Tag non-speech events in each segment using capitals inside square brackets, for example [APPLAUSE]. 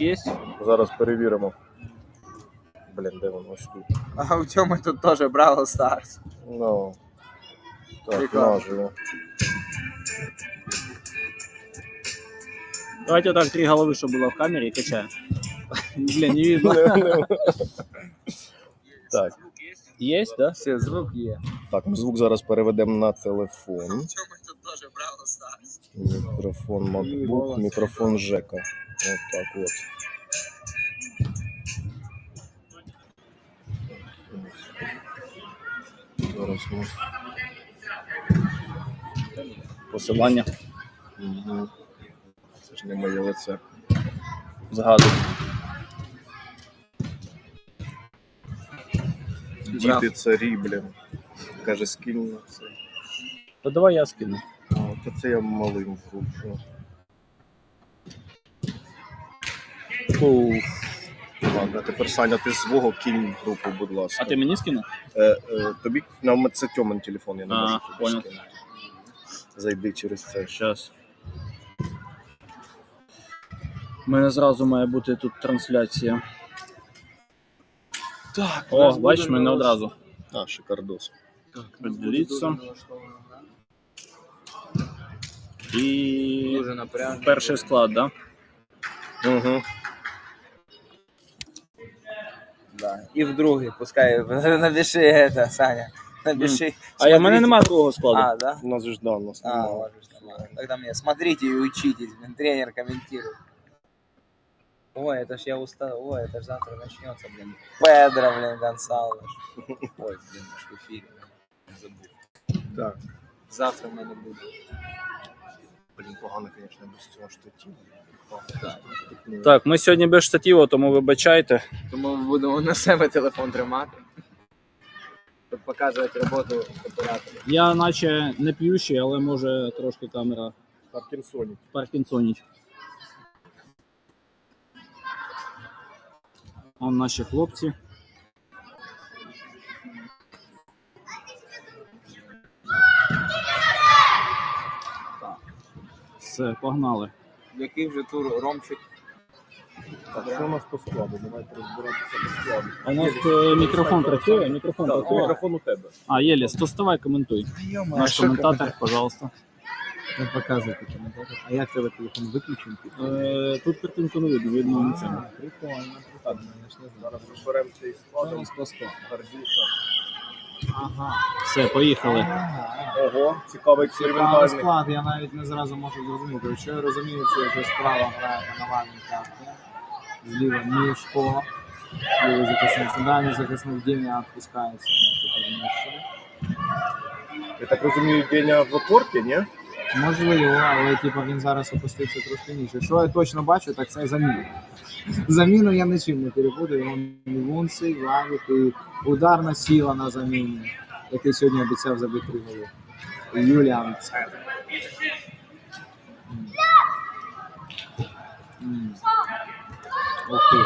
Є? Зараз перевіримо. Блін, де воно ось тут? А у Тьоми тут теж Бравл Старс. Ну. Так, Прикольно. наживо. Давайте так три голови, щоб було в камері, і качаємо. [LAUGHS] Блін, не видно. Так, Є, да? Все, звук є. так, ми звук зараз переведемо на телефон. У тут теж Бравл Старс. Мікрофон MacBook, мікрофон Жека. От так от. Зараз ми. Посилання. Угу. Це ж не моє лице. Згадую. Діти царі, блін. Каже, скинь на це. То давай я скину. А, Та це я малим вручу. Уф. Ладно, тепер Саня, ти свого кинь в групу, будь ласка. А ти мені скинув? Е, е, тобі на це Тьомин телефон, я не А, можу тобі понял. скинути. Зайди через це. Щас. У мене зразу має бути тут трансляція. Так, О, бачиш, мене одразу. А, шикардос. Поділіться. І Дуже напряжно. перший склад, да? Угу. Да. І в другий, пускай. [LAUGHS] Напиши это, Саня. Напиши. А я в мене Смотрите. немає другого складу. А, да? У нас же ж да, у нас А, немає. ладно, нормально. Тогда мне смотрите и учитесь, блин, тренер комментирует. Ой, это ж я устал, ой, это ж завтра начнется, блин. Педро, блин, Гонсалвеш. [LAUGHS] Ой, блин, аж в эфире. блин, Забыл. Так. Завтра в мене буде. Блін, погано, звісно, без цього штативу. Так, ми сьогодні без штативу, тому вибачайте. Тому ми будемо на себе телефон тримати. Щоб показувати роботу оператора. Я наче не п'ющий, але може трошки камера Паркінсоні. паркінсоніть. Он наші хлопці. Все, погнали. Який вже тур Ромчик? Так, що у нас по складу? Давайте розбиратися по складу. А у нас е, мікрофон працює? Мікрофон Так, працює. мікрофон у тебе. А, Єліс, то вставай, коментуй. Наш коментатор, пожалуйста. Не показуйте коментатор. А як тебе телефон виключений? Е, тут картинку не видно, видно на цьому. Прикольно, Так, прикольно. я ж не знаю. Зараз розберемо цей склад. Зараз по складу. Гордіша. Ага. Все, поїхали. Ого, цікавий Цікавий експериментальний. склад, я навіть не зразу можу зрозуміти. Якщо я розумію, це вже справа грає карти. Зліва Мішко. Лівий захисник центральний захисник Діня відпускається. Ну, тепер. Я так розумію, Деня в опорті, ні? Можливо, але типу, він зараз опуститься трошки нижче. Що я точно бачу, так це заміна. Заміну я нічим не перепутаю. Він Вунси, Вавік і ударна сила на заміні, який сьогодні обіцяв забити голи. Юліан Цезар. Ух ти.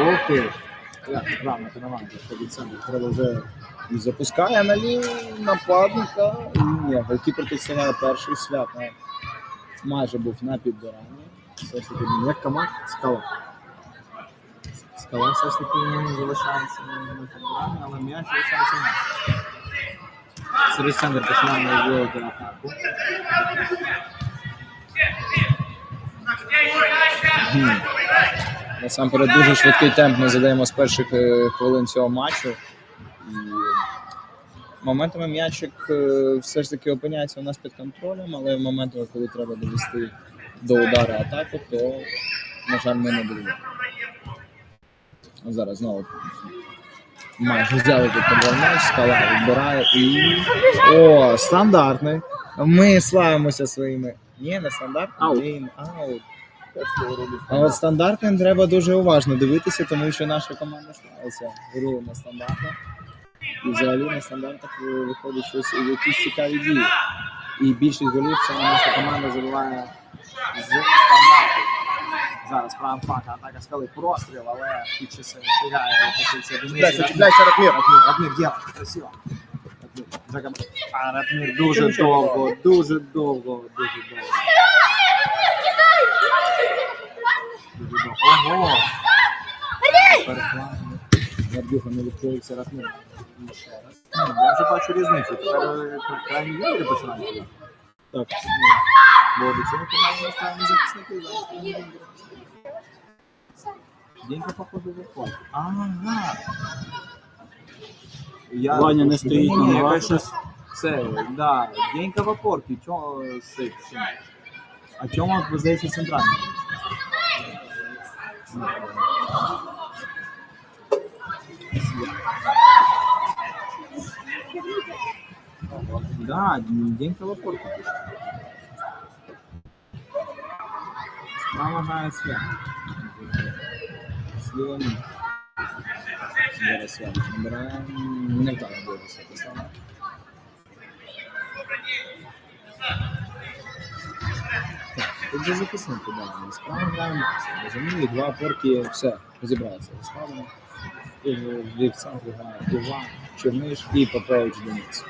Ух ти. Як правильно, ти центр. Треба вже запускає на лінію нападника. І ні, голкіпер підставляє перший свят. Майже був на підбиранні. Все ж таки, як команда, скала. Скала все ж таки ну, залишається на підбиранні, але м'яч залишається м'яч. Сергій Сендер починає вводити атаку. Насамперед дуже швидкий темп ми задаємо з перших е, хвилин цього матчу. Моментами м'ячик е, все ж таки опиняється у нас під контролем, але моментами, коли треба довести до удару атаку, то, на жаль, ми не довели. Зараз знову майже взяли контроль м'яч, скала відбирає і. О, стандартний. Ми славимося своїми. Ні, не стандартний, Аут. він аут. А от стандартним треба дуже уважно дивитися, тому що наша команда славиться грою на стандартах. І взагалі на стандартах виходить щось якісь цікаві дії. І більшість голів це наша команда забуває з стандартів. Зараз фака, атака скали простріл, але під часи встигає позиція Чіпляйся, чіпляйся, Ратмір. Ратмір, є, красиво. Ратмір дуже довго, дуже довго, дуже довго. Дуже довго. Ого! Перехлад. Гордюха не відкриється Ратмір. І ще раз. Ну, Я вже бачу різницю. Тепер е, крайні вибори починають. Так. Бо до цього команді насправді захисники зараз крайні вибори. Денька походу виходить. Ага. Я Ваня не стоїть на Ні, щось- Це, да, Денька в опорці, Тьо, з. А Тьома, здається, центральний. Грає свят. Сліва ні. Зараз свят набирає. Не вдало дивитися. те. Так, Тут же записники, да. Справа грає два опорки, все, розібралися. Денис.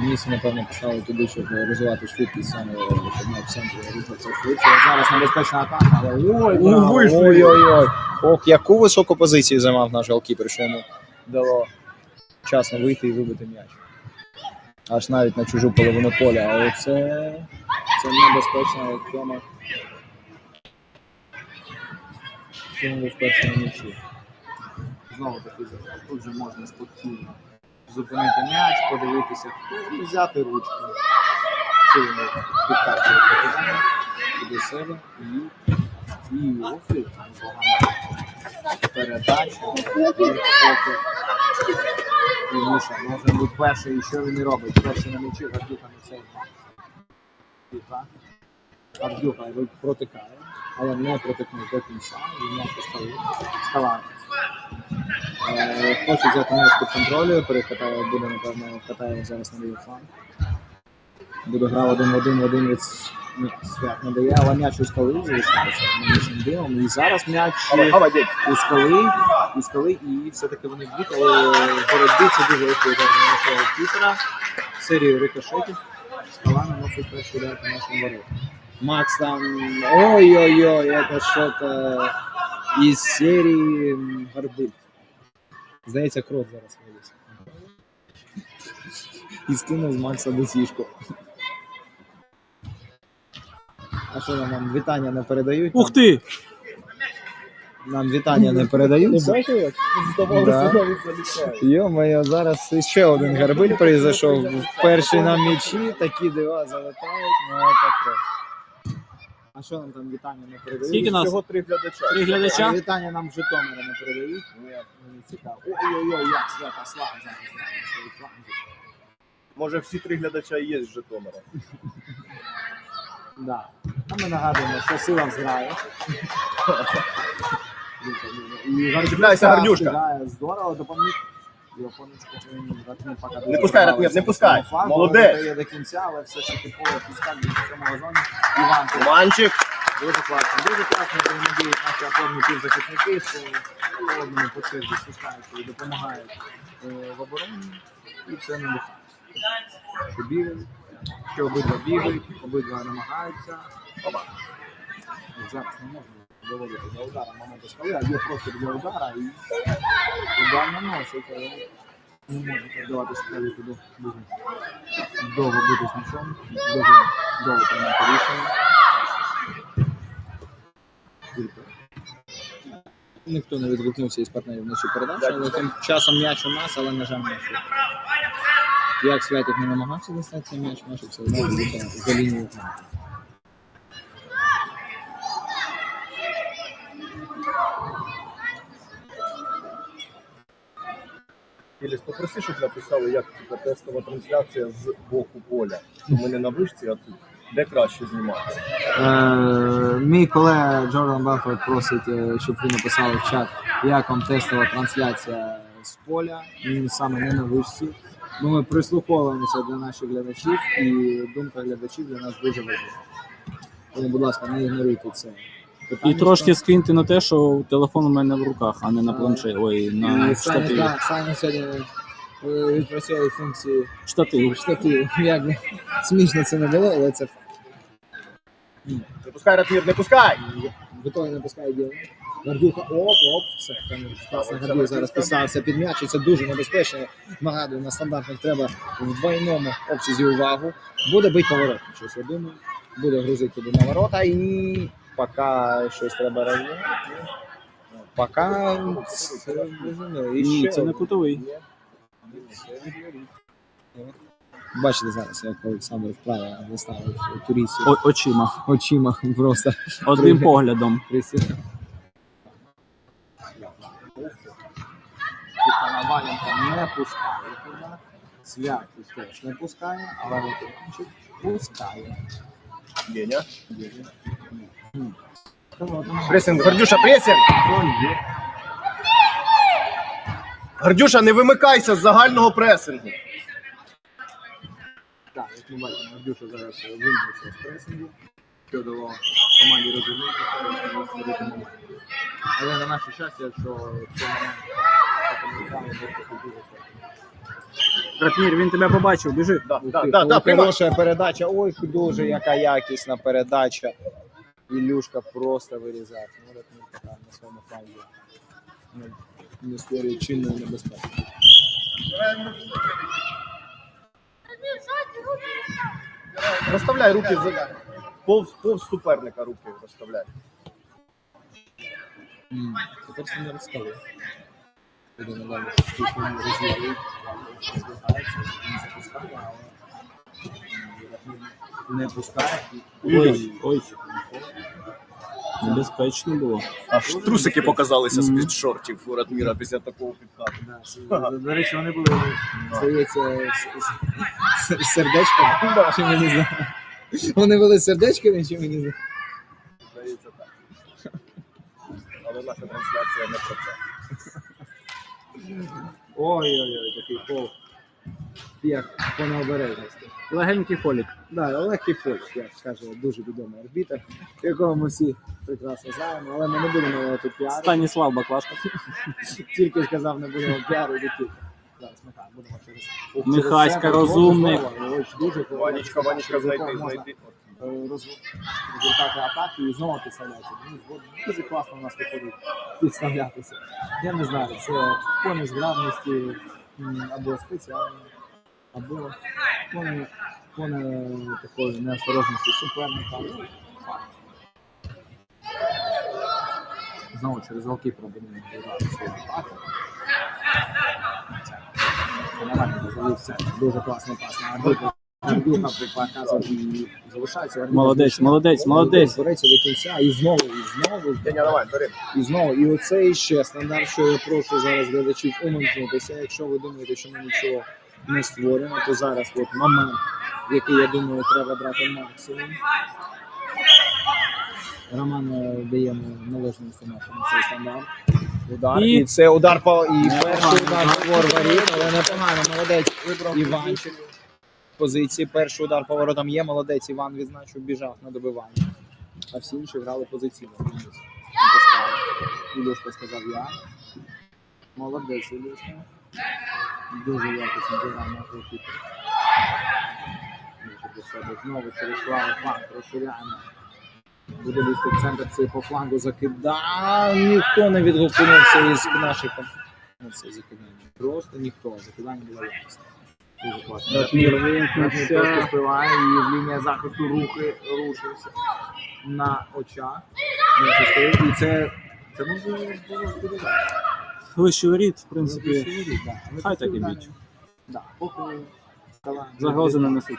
Денис, напевно, поставили туди, щоб розвивати швидкість саме, щоб на центрі рухатися швидше. Зараз небезпечна атака, але ой, Ну, браво, вийшли. ой-ой-ой. Ох, яку високу позицію займав наш голкіпер, що йому дало часно вийти і вибити м'яч. Аж навіть на чужу половину поля, але це, це небезпечно, як Тьома. Тьома був перший на м'ячі. Знову таки, тут же можна спокійно зупинити м'яч, подивитися, і взяти ручку. Чи вони підкачують покидання до себе і, і офі. Передача, і Міша може бути перший, що він і робить? Перший на м'ячі, Гардюха не цей. Гардюха. Протикає, але не протикнув до кінця, і м'яч поставив. Е, Хоче взяти м'яч під контролю, перекатає, буде, напевно, катає зараз на лівий фланг. Буде грав один в один в один від С- свят не дає, але м'яч у скали залишається нічним дивом. І зараз м'яч у скали, у скали, і все-таки вони б'ють, але в боротьбі це дуже легко удар на нашого кіпера. Серію рикошетів. Скала наносить перший удар по нашому вороту. Макс там. Ой-ой-ой, это что-то із серії м, Гарбиль. Здається, крот зараз виліз. І скинув з Макса досішку. А що нам, нам вітання не передають? Ух ти! Нам вітання не передають. бачили? Да. Йо-моє, зараз ще один гарбиль прийшов. Перший на м'ячі, такі дива залетають, ну це просто. А що нам там вітання не передають? Скільки нас? Всього три глядача. Три А? Вітання нам Житомира не передають. Мені цікаво. Ой-ой-ой, як свята слава зараз на своїй фланзі. Може всі три глядача і є з Житомира. Да. А ми нагадуємо, що сила зграє. І встигає здорово, допоміг. Не пускай, Ратмір, не пускай. Молодець. до кінця, але все ж таки поле пускає в цьому газоні. Іван тут Манчик. дуже класно, дуже класно взаємодіють наші опорні півзахисники, що одному по черзі спускаються і допомагають е, в обороні. І все не. Що бігають, що обидва бігають, обидва намагаються. Опа. Зараз не можна доводити до удара моменту скали, а є простір для удара і удар наносить, але не може передавати скалі туди дуже довго бути з м'ячом, дуже довго приймати рішення. Ніхто не відгукнувся із партнерів на цю передачу, але тим часом м'яч у нас, але на жаль м'яч. Як Святик не намагався достати цей м'яч, м'яч все одно за лінію. Іліс, попроси, щоб написали, як типу, тестова трансляція з боку поля. Ми не на вишці, а тут. Де краще знімати? Е, мій колега Джордан Баффет просить, е, щоб ви написали в чат, як вам тестова трансляція з поля. Він саме не на вишці. Бо ми прислуховуємося до наших глядачів, і думка глядачів для нас дуже важлива. Тому, будь ласка, не ігноруйте це. І трошки скиньте на те, що телефон у мене в руках, а не на планшеті. Ой, на І Саня, штативі. Саня сьогодні е, відпрацьовує функції Штатив. штативу. Як би смішно це не було, але це Не пускай, Ратмір, не пускай! готові не пускає діло. Гордюка, оп, оп, це класно. Гордюк зараз писався під м'яч, і це дуже небезпечно. Нагадую, на стандартних треба в двойному обсязі увагу. Буде бить поворот, щось я думаю. Буде грузити туди на ворота і поки щось треба робити. Поки це ну, і Ні, ще це не один. кутовий. Бачите зараз, як Олександр вправо виставив туристів О- очима. очима просто Одним поглядом. присів. Валенка не пускає туди. Святість теж не пускає, але Лукінчик пускає. Деня. Тому, Пресинг, Гордюша, пресинг! Гордюша, не вимикайся з загального пресингу. Так, як ми бачимо, Гордюша зараз вимкнувся з пресингу, що дало команді розуміти, момент. Але на наше щастя, цьому моменті дуже Ратмір, він тебе побачив, біжи. Да, да, да, да, хороша передача. Ой, дуже яка якісна передача. Ілюшка просто вирізає. Ну, так не така на своєму флангі. Не, не створює чинної небезпеки. Розставляй руки за повз, повз суперника руки розставляй. М, не пускає. Ой, ой. Небезпечно було. Аж трусики показалися з-під шортів у Ратміра після такого підкату. Да, с- до- речі, вони були, здається, з- з- з сердечком. Чи ми не знаємо. Вони були з сердечками, чи ми не знаємо. Здається, так. Але наша трансляція не про це. Ой-ой-ой, такий пол. Як по необережності. Легенький фолік. Да, легкий фольк, як каже дуже відомий арбітр, якого ми всі прекрасно знаємо, але ми не будемо його тут піарити. Станіслав Баклашко. Тільки сказав, не будемо піарити тільки. Зараз ми так будемо через. центр. дуже Ванечка, Ванечка, знайти, знайти. результати атаки і знову підставляється. Дуже класно у нас виходить підставлятися. Я не знаю, це по зграбності м, або спеціально, або по по такої неосторожності суперника. Знову через голки пробуємо грати свою атаку. Це завівся. Дуже класний пас на показує і залишається. Молодець, молодець, молодець. Бореться до кінця і знову, і знову. Деня, давай, бери. І знову, і оце іще стандарт, що я прошу зараз глядачів умимкнутися. Якщо ви думаєте, що ми нічого не створюємо, то зараз от момент, який я думаю, треба брати максимум. Роман е, дає належну інформацію на цей стандарт. Удар. І- І, це удар по і перший удар так. по ворварі, але непогано. Молодець Вибрав Іванчик. Позиції. Перший удар по воротам є. Молодець Іван відзначив, біжав на добивання. А всі інші грали позиційно. Ілюшка сказав я. Молодець Ілюшка. Дуже якісно зіграв на себе знову через правий фланг розширяємо. Буде лізти в центр цей по флангу закидав. Ніхто не відгукнувся із наших це закидання. Просто ніхто. Закидання було якісне. Дуже класно. Трошки спливає, і лінія захисту рухи рушився на очах. І це, це може було збудувати. Вищий воріт, в принципі, хай так і б'ють. Да, поки скала загрози не несуть.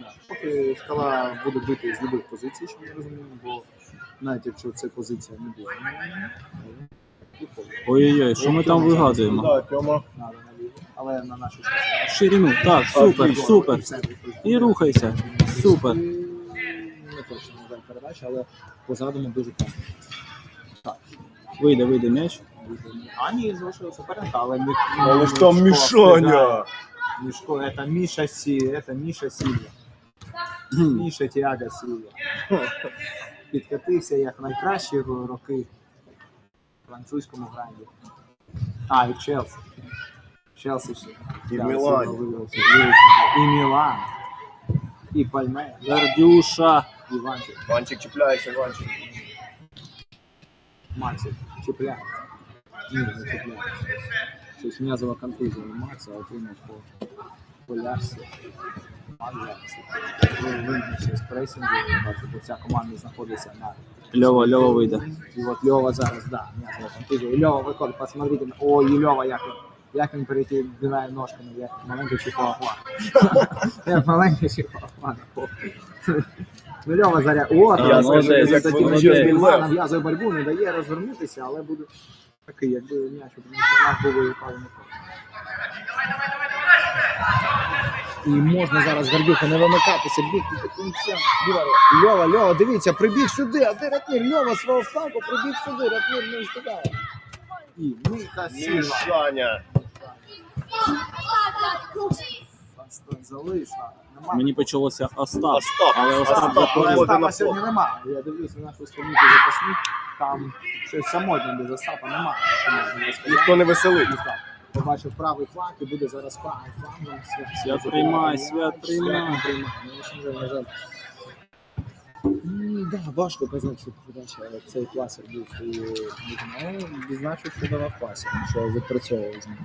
Да, Поки скала буде бити з будь-яких позицій, що ми розуміємо, бо навіть якщо це позиція не буде, Ой-ой-ой, що ми там вигадуємо? Тьома. Надо але на нашу щастя. Ширину, так, супер, супер. І рухайся. Супер. Не точно не передача, але по задуму дуже класно. Так. Вийде, вийде м'яч. А ні, залишилося суперника, але Мі- Але ж Мішко там встигає. Мішаня. Мішко, это Міша Сі, это Міша Сільва. Гм. Міша Тіага Сільва. Підкатився як найкращі роки в французькому гранді. А, і в Челсі. В Челсі ще. І в Да, Мілані. Сільва виграв цей Лігу Чемпіонів. І Мілан. І Пальме. Гордюша. Іванчик. Ванчик чіпляється, Ванчик. Максик. чіпляється. Щось м'язова контузія у Макса отримав по поляшці. Вигнувся з пресінгу, бачите, вся команда знаходиться на Льова, Льова вийде. І от Льова зараз, да, м'язова контузія. І Льова виходить, посмотрите, о, і Льова як він, як він перекидає ножками, як маленький чихуахуа. [LAUGHS] Як маленький чихуахуа. Ну, Льова заря... О, нав'язує боротьбу, не дає розвернутися, але буде такий, якби м'яч, тому що наш був випав не і можна зараз Гордюха не вимикатися, бігти до кінця. Льова, Льова, дивіться, прибіг сюди, а де Ратмір? Льова свого флангу прибіг сюди, Ратмір не встигає. І Міха Сіла. Мішаня. Залишна. Мені почалося Остап. Остап. Але Остап Остап. Але Остапа на сьогодні фланг. нема. Я дивлюся нашу скам'янку запасних, там щось самотнє без Остапа нема. Що можна сказати. Ніхто не веселить. Побачив правий фланг і буде зараз правий фланг. Свят приймай, свят приймай. на жаль. М, Да, важко казати, що передача, але цей класер був і відзначив, що давав класер, що відпрацьовував з ним.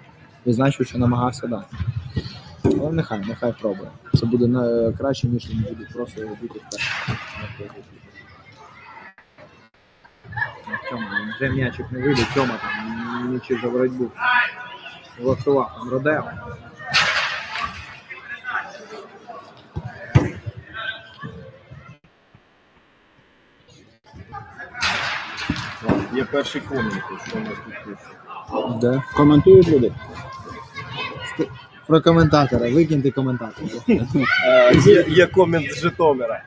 Відзначив, що намагався дати. Але нехай, нехай пробує. Це буде на, краще, ніж він буде просто його бити в першому. Тьома, вже м'ячик не вийде, Тьома там нічий за боротьбу. Влаштував там Родео. Є перший комент, що у нас тут пише. Де? Коментують люди. Про коментатора, викиньте коментатора. Е, Є, є комент з Житомира.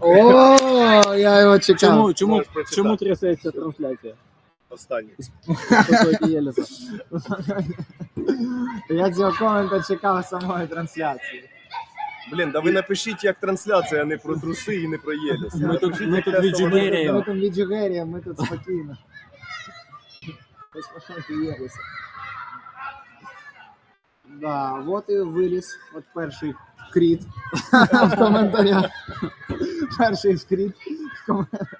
О, я його чекав. Чому, чому, Можеш прочитати. чому трясеться трансляція? Останній. Такої. Я цього комента чекав самої трансляції. Блін, да ви напишіть як трансляція, а не про труси і не про Єліс. Ми тут, ми тут Тестова віджигеряємо. Ми там віджигерія, ми тут спокійно. Послухайте Єліса. Да, вот і виліз. От перший кріт [LAUGHS] в коментарях. Перший кріт в коментарях.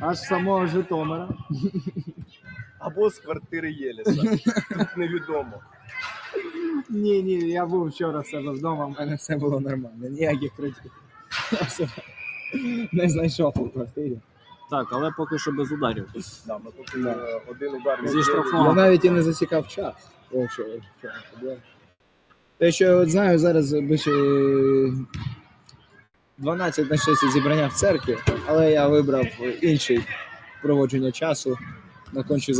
Аж з самого Житомира. Або з квартири Єліса. Тут невідомо. Ні, ні, я був вчора в себе вдома, в мене все було нормально. Ніяких критів. Я все не знайшов у квартирі. Так, але поки що без ударів. Да, ми тут е, один удар від Зі штрафного. Я навіть і не засікав час. Те, що я от знаю, зараз більше 12 на 6 зібрання в церкві, але я вибрав інший проводження часу на кончі.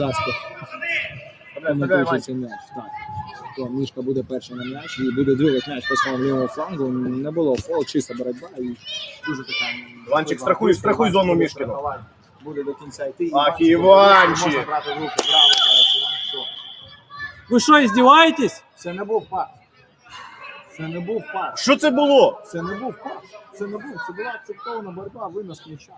То Мішка буде перший на м'яч і буде двигати м'яч по своєму лівому флангу. Не було фол, чиста боротьба і дуже така. Іванчик, страхуй, страхуй зону Буде Буде до кінця йти. Ах, Іванчик! Можна брати в браво зараз? Ви що, здіваєтесь? Це не був пас. Це не був пас. Що це було? Це не був пас. Це не був. Це була акцептована боротьба, винос м'яча.